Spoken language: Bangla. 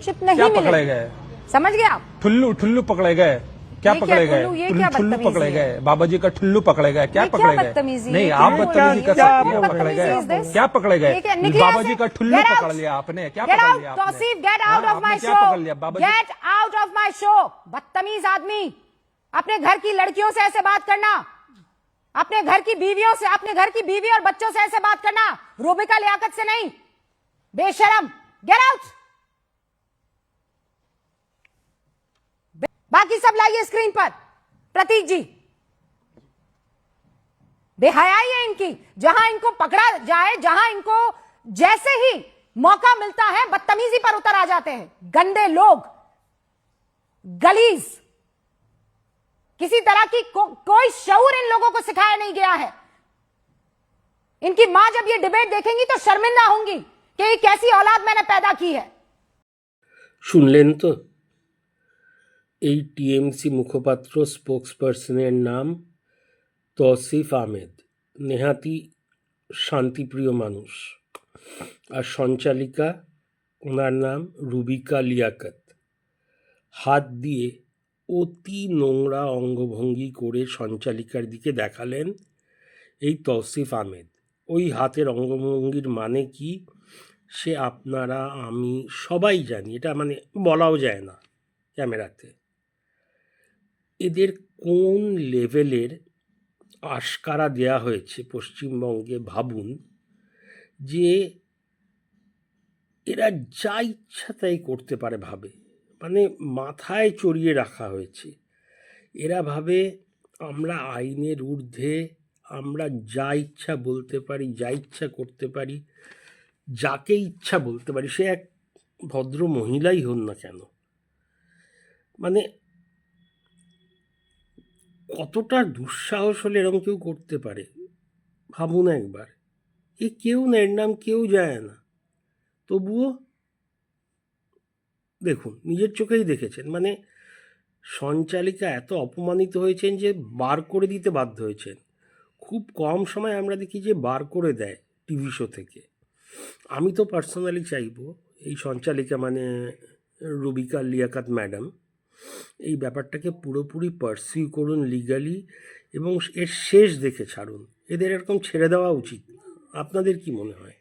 रिलेशनशिप क्या नहीं पकड़े गए? समझ गए आप? ठुल्लू ठुल्लू पकड़े गए। क्या पकड़े गए? ठुल्लू? क्या पकड़े गए। बाबा जी का ठुल्लू पकड़े गए। क्या पकड़े गए? नहीं आप बदतमीजी क्या हैं पकड़े गए। क्या पकड़े गए? बाबा जी का ठुल्लू पकड़ लिया आपने। क्या पकड़ लिया of my आपने क्या show. पकड़ लिया? बाबा Get out of my show. बदतमीज आदमी। अपने घर की लड़कियों से ऐसे बात करना। अपने घर की बीवियों से अपने घर की बीवी और बच्चों से ऐसे बात करना। रूबिका लियाकत से नहीं। बेशरम। गेट आउट बाकी सब लाइए स्क्रीन पर। प्रतीक जी। बेहयाई है इनकी। जहाँ इनको पकड़ा जाए जहाँ इनको जैसे ही मौका मिलता है बदतमीजी पर उतर आ जाते हैं। गंदे लोग गलीज। किसी तरह की को, कोई शौर इन लोगों को सिखाया नहीं गया है। इनकी माँ जब ये डिबेट देखेंगी तो शर्मिंदा होंगी कि ये कैसी औलाद मैंने पैदा की है। सुन लेन तो। এই টিএমসি মুখপাত্র স্পোক্সপারসনের নাম তৌসিফ আহমেদ। নেহাতি শান্তিপ্রিয় মানুষ। আর সঞ্চালিকা, ওনার নাম রুবিকা লিয়াকত। হাত দিয়ে অতি নোংরা অঙ্গভঙ্গি করে সঞ্চালিকার দিকে দেখালেন এই তৌসিফ আহমেদ। ওই হাতের অঙ্গভঙ্গির মানে কি? সে আপনারা, আমি সবাই জানি। এটা মানে বলাও যায় না ক্যামেরাতে। এদের কোন লেভেলের আশকারা দেয়া হয়েছে পশ্চিমবঙ্গে ভাবুন যে এরা যা ইচ্ছা তাই করতে পারে ভাবে। মানে মাথায় চড়িয়ে রাখা হয়েছে। এরা ভাবে আমরা আইনের ঊর্ধ্বে, আমরা যা ইচ্ছা বলতে পারি, যা ইচ্ছা করতে পারি, যাকে ইচ্ছা বলতে পারি, সে এক ভদ্র মহিলাই হন না কেন। মানে কতটা দুঃসাহস হলে এরকম কেউ করতে পারে? ভাবুন একবার। এ কেউ না, এর নাম কেউ যায় না। তবুও দেখুন, নিজের চোখেই দেখেছেন। মানে সঞ্চালিকা এত অপমানিত হয়েছেন যে বার করে দিতে বাধ্য হয়েছেন। খুব কম সময় আমরা দেখি যে বার করে দেয় টিভি শো থেকে। আমি তো পার্সোনালি চাইব এই সঞ্চালিকা মানে রুবিকা লিয়াকাত ম্যাডাম। এই ব্যাপারটাকে পুরোপুরি পার্সিউ করুন লিগালি এবং এর শেষ দেখে ছাড়ুন। এদের এরকম ছেড়ে দেওয়া উচিত। আপনাদের কি মনে হয়?